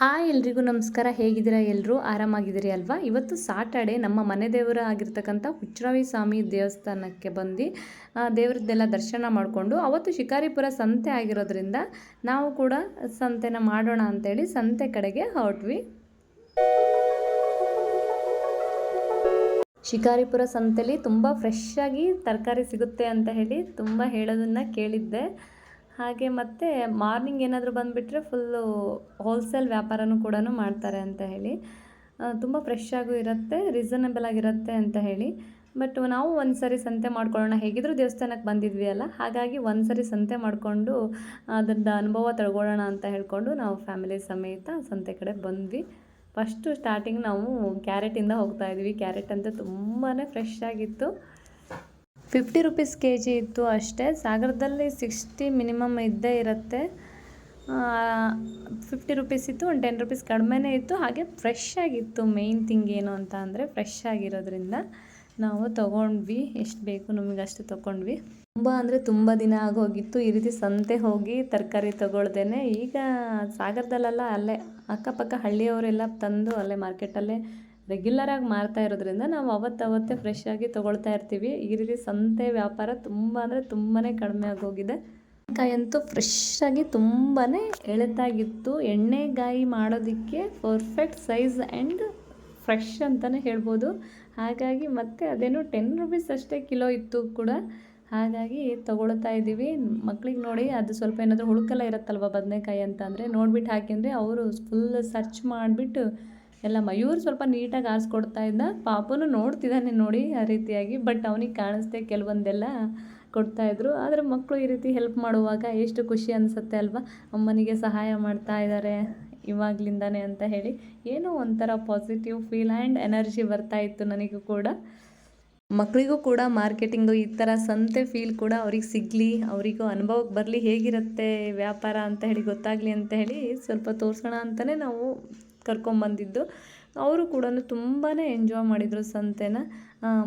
Hi ಎಲ್ರಿಗೂ ನಮಸ್ಕಾರ. ಹೇಗಿದ್ದೀರಾ ಎಲ್ಲರೂ ಆರಾಮಾಗಿದ್ದೀರಿ ಅಲ್ವಾ? ಇವತ್ತು ಸಾಟರ್ಡೆ ನಮ್ಮ ಮನೆ ದೇವರ ಆಗಿರ್ತಕ್ಕಂಥ ಹುಚ್ಚರಾವಿ ಸ್ವಾಮಿ ದೇವಸ್ಥಾನಕ್ಕೆ ಬಂದು ದೇವರದ್ದೆಲ್ಲ ದರ್ಶನ ಮಾಡಿಕೊಂಡು, ಅವತ್ತು ಶಿಕಾರಿಪುರ ಸಂತೆ ಆಗಿರೋದ್ರಿಂದ ನಾವು ಕೂಡ ಸಂತೆನ ಮಾಡೋಣ ಅಂತೇಳಿ ಸಂತೆ ಕಡೆಗೆ ಹೊರಟ್ವಿ. ಶಿಕಾರಿಪುರ ಸಂತೆಲಿ ತುಂಬ ಫ್ರೆಶ್ ಆಗಿ ತರಕಾರಿ ಸಿಗುತ್ತೆ ಅಂತ ಹೇಳಿ ತುಂಬ ಹೇಳೋದನ್ನು ಕೇಳಿದ್ದೆ. ಹಾಗೆ ಮತ್ತು ಮಾರ್ನಿಂಗ್ ಏನಾದರೂ ಬಂದುಬಿಟ್ರೆ ಫುಲ್ಲು ಹೋಲ್ಸೇಲ್ ವ್ಯಾಪಾರನೂ ಕೂಡ ಮಾಡ್ತಾರೆ ಅಂತ ಹೇಳಿ. ತುಂಬ ಫ್ರೆಶ್ ಆಗು ಇರುತ್ತೆ ರೀಸನಬಲ್ ಆಗಿರುತ್ತೆ ಅಂತ ಹೇಳಿ. ಬಟ್ ನಾವು ಒಂದು ಸರಿ ಸಂತೆ ಮಾಡ್ಕೊಳ್ಳೋಣ. ಹೇಗಿದ್ರೂ ದೇವಸ್ಥಾನಕ್ಕೆ ಬಂದಿದ್ವಿ ಅಲ್ಲ, ಹಾಗಾಗಿ ಒಂದು ಸರಿ ಸಂತೆ ಮಾಡಿಕೊಂಡು, ಅದರದ್ದು ಅನುಭವ ತಗೊಳ್ಳೋಣ ಅಂತ ಹೇಳಿಕೊಂಡು ನಾವು ಫ್ಯಾಮಿಲಿ ಸಮೇತ ಸಂತೆ ಕಡೆ ಬಂದ್ವಿ. ಫಸ್ಟು ಸ್ಟಾರ್ಟಿಂಗ್ ನಾವು ಕ್ಯಾರೆಟಿಂದ ಹೋಗ್ತಾ ಇದ್ವಿ. ಕ್ಯಾರೆಟ್ ಅಂತೂ ತುಂಬಾ ಫ್ರೆಶ್ ಆಗಿತ್ತು. ಫಿಫ್ಟಿ ರುಪೀಸ್ ಕೆ ಜಿ ಇತ್ತು ಅಷ್ಟೇ. ಸಾಗರದಲ್ಲಿ ಸಿಕ್ಸ್ಟಿ ಮಿನಿಮಮ್ ಇದ್ದೇ ಇರುತ್ತೆ. ಫಿಫ್ಟಿ ರುಪೀಸ್ ಇತ್ತು, ಒಂದು ಟೆನ್ ರುಪೀಸ್ ಕಡಿಮೆನೇ ಇತ್ತು. ಹಾಗೆ ಫ್ರೆಶ್ ಆಗಿತ್ತು. ಮೇಯ್ನ್ ಥಿಂಗ್ ಏನು ಅಂತ ಅಂದರೆ ಫ್ರೆಶ್ ಆಗಿರೋದ್ರಿಂದ ನಾವು ತೊಗೊಂಡ್ವಿ. ಎಷ್ಟು ಬೇಕು ನಮಗೆ ಅಷ್ಟು ತೊಗೊಂಡ್ವಿ. ತುಂಬ ಅಂದರೆ ತುಂಬ ದಿನ ಆಗೋಗಿತ್ತು. ಈ ರೀತಿ ಸಂತೆ ಹೋಗಿ ತರಕಾರಿ ತೊಗೊಳ್ದೇನೆ. ಈಗ ಸಾಗರದಲ್ಲೆಲ್ಲ ಅಲ್ಲೇ, ಅಕ್ಕಪಕ್ಕ ಹಳ್ಳಿಯವರೆಲ್ಲ ತಂದು ಅಲ್ಲೇ ಮಾರ್ಕೆಟಲ್ಲೇ ರೆಗ್ಯುಲರಾಗಿ ಮಾರ್ತಾ ಇರೋದ್ರಿಂದ ನಾವು ಅವತ್ತವತ್ತೇ ಫ್ರೆಶ್ ಆಗಿ ತೊಗೊಳ್ತಾ ಇರ್ತೀವಿ. ಈ ರೀತಿ ಸಂತೆ ವ್ಯಾಪಾರ ತುಂಬ ಅಂದರೆ ತುಂಬಾ ಕಡಿಮೆ ಆಗೋಗಿದೆ. ಕಾಯಿ ಅಂತೂ ಫ್ರೆಶ್ ಆಗಿ ತುಂಬಾ ಎಳೆತಾಗಿತ್ತು. ಎಣ್ಣೆಗಾಯಿ ಮಾಡೋದಕ್ಕೆ ಪರ್ಫೆಕ್ಟ್ ಸೈಜ್ ಆ್ಯಂಡ್ ಫ್ರೆಶ್ ಅಂತಲೇ ಹೇಳ್ಬೋದು. ಹಾಗಾಗಿ ಮತ್ತೆ ಅದೇನು ಟೆನ್ ರುಪೀಸ್ ಅಷ್ಟೇ ಕಿಲೋ ಇತ್ತು ಕೂಡ. ಹಾಗಾಗಿ ತೊಗೊಳ್ತಾ ಇದ್ದೀವಿ. ಮಕ್ಳಿಗೆ ನೋಡಿ ಅದು ಸ್ವಲ್ಪ ಏನಾದರೂ ಹುಳುಕೆಲ್ಲ ಇರುತ್ತಲ್ವ ಬದನೆಕಾಯಿ ಅಂತ ಅಂದರೆ ನೋಡ್ಬಿಟ್ಟು ಹಾಕಿದರೆ ಅವರು ಫುಲ್ ಸರ್ಚ್ ಮಾಡಿಬಿಟ್ಟು ಎಲ್ಲ ಮಯೂರ್ ಸ್ವಲ್ಪ ನೀಟಾಗಿ ಆರಿಸ್ಕೊಡ್ತಾ ಇದ್ದ. ಪಾಪನು ನೋಡ್ತಿದ್ದಾನೆ ನೋಡಿ ಆ ರೀತಿಯಾಗಿ, ಬಟ್ ಅವನಿಗೆ ಕಾಣಿಸ್ದೆ ಕೆಲವೊಂದೆಲ್ಲ ಕೊಡ್ತಾಯಿದ್ರು ಆದರೆ ಮಕ್ಕಳು ಈ ರೀತಿ ಹೆಲ್ಪ್ ಮಾಡುವಾಗ ಎಷ್ಟು ಖುಷಿ ಅನಿಸುತ್ತೆ ಅಲ್ವಾ? ಅಮ್ಮನಿಗೆ ಸಹಾಯ ಮಾಡ್ತಾ ಇದ್ದಾರೆ ಇವಾಗ್ಲಿಂದಾನೆ ಅಂತ ಹೇಳಿ. ಏನೋ ಒಂಥರ ಪಾಸಿಟಿವ್ ಫೀಲ್ ಆ್ಯಂಡ್ ಎನರ್ಜಿ ಬರ್ತಾ ಇತ್ತು ನನಗೂ ಕೂಡ. ಮಕ್ಕಳಿಗೂ ಕೂಡ ಮಾರ್ಕೆಟಿಂಗು ಈ ಥರ ಸಂತೆ ಫೀಲ್ ಕೂಡ ಅವ್ರಿಗೆ ಸಿಗಲಿ, ಅವರಿಗೂ ಅನುಭವಕ್ಕೆ ಬರಲಿ, ಹೇಗಿರುತ್ತೆ ವ್ಯಾಪಾರ ಅಂತ ಹೇಳಿ ಗೊತ್ತಾಗಲಿ ಅಂತ ಹೇಳಿ ಸ್ವಲ್ಪ ತೋರಿಸೋಣ ಅಂತಲೇ ನಾವು ಕರ್ಕೊಂಬಂದಿದ್ದು. ಅವರು ಕೂಡ ತುಂಬಾ ಎಂಜಾಯ್ ಮಾಡಿದರು ಸಂತೆನ.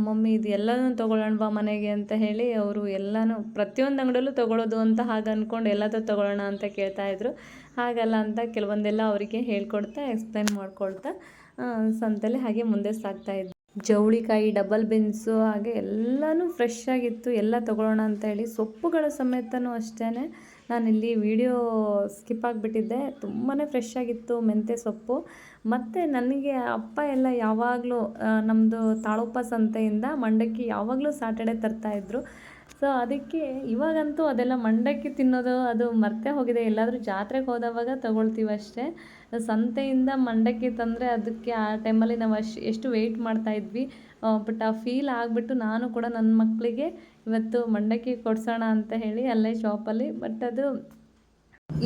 ಮಮ್ಮಿ ಇದು ಎಲ್ಲನೂ ತೊಗೊಳ್ಳೋಣವಾ ಮನೆಗೆ ಅಂತ ಹೇಳಿ ಅವರು ಎಲ್ಲನೂ ಪ್ರತಿಯೊಂದು ಅಂಗಡಿಯಲ್ಲೂ ತೊಗೊಳೋದು ಅಂತ ಹಾಗೆ ಅಂದ್ಕೊಂಡು ಎಲ್ಲದೂ ತೊಗೊಳ್ಳೋಣ ಅಂತ ಕೇಳ್ತಾಯಿದ್ರು ಹಾಗಲ್ಲ ಅಂತ ಕೆಲವೊಂದೆಲ್ಲ ಅವರಿಗೆ ಹೇಳ್ಕೊಡ್ತಾ ಎಕ್ಸ್ಪ್ಲೈನ್ ಮಾಡ್ಕೊಳ್ತಾ ಸಂತೆಲಿ ಹಾಗೆ ಮುಂದೆ ಸಾಗ್ತಾ ಇದ್ವಿ. ಜವಳಿಕಾಯಿ ಡಬಲ್ ಬೀನ್ಸು ಹಾಗೆ ಎಲ್ಲನೂ ಫ್ರೆಶ್ ಆಗಿತ್ತು. ಎಲ್ಲ ತೊಗೊಳ್ಳೋಣ ಅಂತ ಹೇಳಿ. ಸೊಪ್ಪುಗಳ ಸಮೇತನೂ ಅಷ್ಟೇ ನಾನಿಲ್ಲಿ ವಿಡಿಯೋ ಸ್ಕಿಪ್ ಆಗಿಬಿಟ್ಟಿದ್ದೆ. ತುಂಬಾ ಫ್ರೆಶ್ ಆಗಿತ್ತು ಮೆಂತ್ಯ ಸೊಪ್ಪು. ಮತ್ತು ನನಗೆ ಅಪ್ಪ ಎಲ್ಲ ಯಾವಾಗಲೂ ನಮ್ಮದು ತಾಳೋಪ ಸಂತೆಯಿಂದ ಮಂಡಕ್ಕಿ ಯಾವಾಗಲೂ ಸಾಟರ್ಡೆ ತರ್ತಾಯಿದ್ರು ಸೊ ಅದಕ್ಕೆ ಇವಾಗಂತೂ ಅದೆಲ್ಲ ಮಂಡಕ್ಕಿ ತಿನ್ನೋದು ಅದು ಮರ್ತೇ ಹೋಗಿದೆ. ಎಲ್ಲಾದರೂ ಜಾತ್ರೆಗೆ ಹೋದವಾಗ ತೊಗೊಳ್ತೀವಿ ಅಷ್ಟೇ. ಸಂತೆಯಿಂದ ಮಂಡಕ್ಕಿ ತಂದರೆ ಅದಕ್ಕೆ ಆ ಟೈಮಲ್ಲಿ ನಾವು ಅಷ್ಟು ಎಷ್ಟು ವೆಯ್ಟ್ ಮಾಡ್ತಾ ಇದ್ವಿ. ಬಟ್ ಆ ಫೀಲ್ ಆಗಿಬಿಟ್ಟು ನಾನು ಕೂಡ ನನ್ನ ಮಕ್ಕಳಿಗೆ ಇವತ್ತು ಮಂಡಕ್ಕಿ ಕೊಡ್ಸೋಣ ಅಂತ ಹೇಳಿ ಅಲ್ಲೇ ಶಾಪಲ್ಲಿ ಬಟ್ ಅದು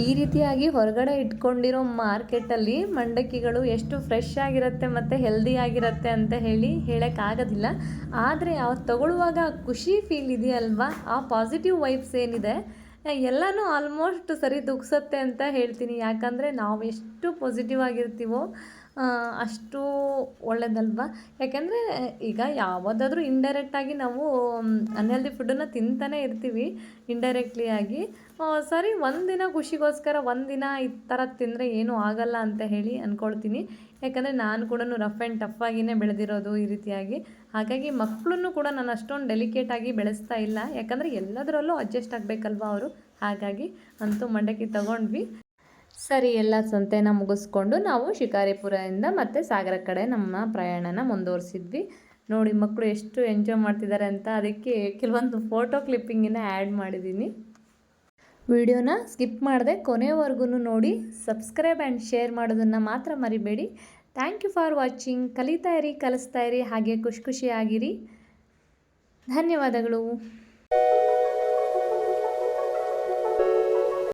ಈ ರೀತಿಯಾಗಿ ಹೊರಗಡೆ ಇಟ್ಕೊಂಡಿರೋ ಮಾರ್ಕೆಟಲ್ಲಿ ಮಂಡಕ್ಕಿಗಳು ಎಷ್ಟು ಫ್ರೆಶ್ ಆಗಿರುತ್ತೆ ಮತ್ತು ಹೆಲ್ದಿ ಆಗಿರುತ್ತೆ ಅಂತ ಹೇಳಿ ಹೇಳೋಕ್ಕಾಗೋದಿಲ್ಲ ಆದರೆ ಅವ್ರು ತಗೊಳ್ಳುವಾಗ ಖುಷಿ ಫೀಲ್ ಇದೆಯಲ್ವಾ? ಆ ಪಾಸಿಟಿವ್ ವೈಬ್ಸ್ ಏನಿದೆ? ಎಲ್ಲನೂ ಆಲ್ಮೋಸ್ಟ್ ಸರಿ ದುಗ್ಸತ್ತೆ ಅಂತ ಹೇಳ್ತೀನಿ. ಯಾಕಂದರೆ ನಾವು ಎಷ್ಟು ಪಾಸಿಟಿವ್ ಆಗಿರ್ತೀವೋ ಅಷ್ಟು ಒಳ್ಳೆಯದಲ್ವ ಯಾಕೆಂದರೆ ಈಗ ಯಾವುದಾದ್ರೂ ಇಂಡೈರೆಕ್ಟಾಗಿ ನಾವು ಅನ್ಹೆಲ್ದಿ ಫುಡ್ಡನ್ನು ತಿಂತಾನೆ ಇರ್ತೀವಿ. ಇಂಡೈರೆಕ್ಟ್ಲಿ ಆಗಿ ಸಾರಿ ಒಂದಿನ ಖುಷಿಗೋಸ್ಕರ ಒಂದಿನ ಈ ಥರ ತಿಂದರೆ ಏನೂ ಆಗಲ್ಲ ಅಂತ ಹೇಳಿ ಅಂದ್ಕೊಳ್ತೀನಿ ಯಾಕಂದರೆ ನಾನು ಕೂಡ ರಫ್ ಆ್ಯಂಡ್ ಟಫ್ ಆಗಿನೇ ಬೆಳೆದಿರೋದು ಈ ರೀತಿಯಾಗಿ. ಹಾಗಾಗಿ ಮಕ್ಕಳನ್ನು ಕೂಡ ನಾನು ಅಷ್ಟೊಂದು ಡೆಲಿಕೇಟಾಗಿ ಬೆಳೆಸ್ತಾ ಇಲ್ಲ. ಯಾಕಂದರೆ ಎಲ್ಲದರಲ್ಲೂ ಅಡ್ಜಸ್ಟ್ ಆಗಬೇಕಲ್ವ ಅವರು? ಹಾಗಾಗಿ ಅಂತೂ ಮಂಡಕ್ಕಿ ತಗೊಂಡ್ವಿ. ಸರಿ, ಎಲ್ಲ ಸಂತೆನ ಮುಗಿಸ್ಕೊಂಡು ನಾವು ಶಿಕಾರಿಪುರದಿಂದ ಮತ್ತೆ ಸಾಗರ ಕಡೆ ನಮ್ಮ ಪ್ರಯಾಣನ ಮುಂದುವರಿಸಿದ್ವಿ. ನೋಡಿ ಮಕ್ಕಳು ಎಷ್ಟು ಎಂಜಾಯ್ ಮಾಡ್ತಿದ್ದಾರೆ ಅಂತ ಅದಕ್ಕೆ ಕೆಲವೊಂದು ಫೋಟೋ ಕ್ಲಿಪ್ಪಿಂಗಿನ ಆ್ಯಡ್ ಮಾಡಿದ್ದೀನಿ. ವಿಡಿಯೋನ ಸ್ಕಿಪ್ ಮಾಡದೆ ಕೊನೆವರೆಗೂ ನೋಡಿ ಸಬ್ಸ್ಕ್ರೈಬ್ ಆ್ಯಂಡ್ ಶೇರ್ ಮಾಡೋದನ್ನು ಮಾತ್ರ ಮರಿಬೇಡಿ. ಥ್ಯಾಂಕ್ ಯು ಫಾರ್ ವಾಚಿಂಗ್ ಕಲಿತಾ ಇರಿ, ಕಲಿಸ್ತಾ ಇರಿ, ಹಾಗೆ ಖುಷಿ ಖುಷಿಯಾಗಿರಿ. ಧನ್ಯವಾದಗಳು.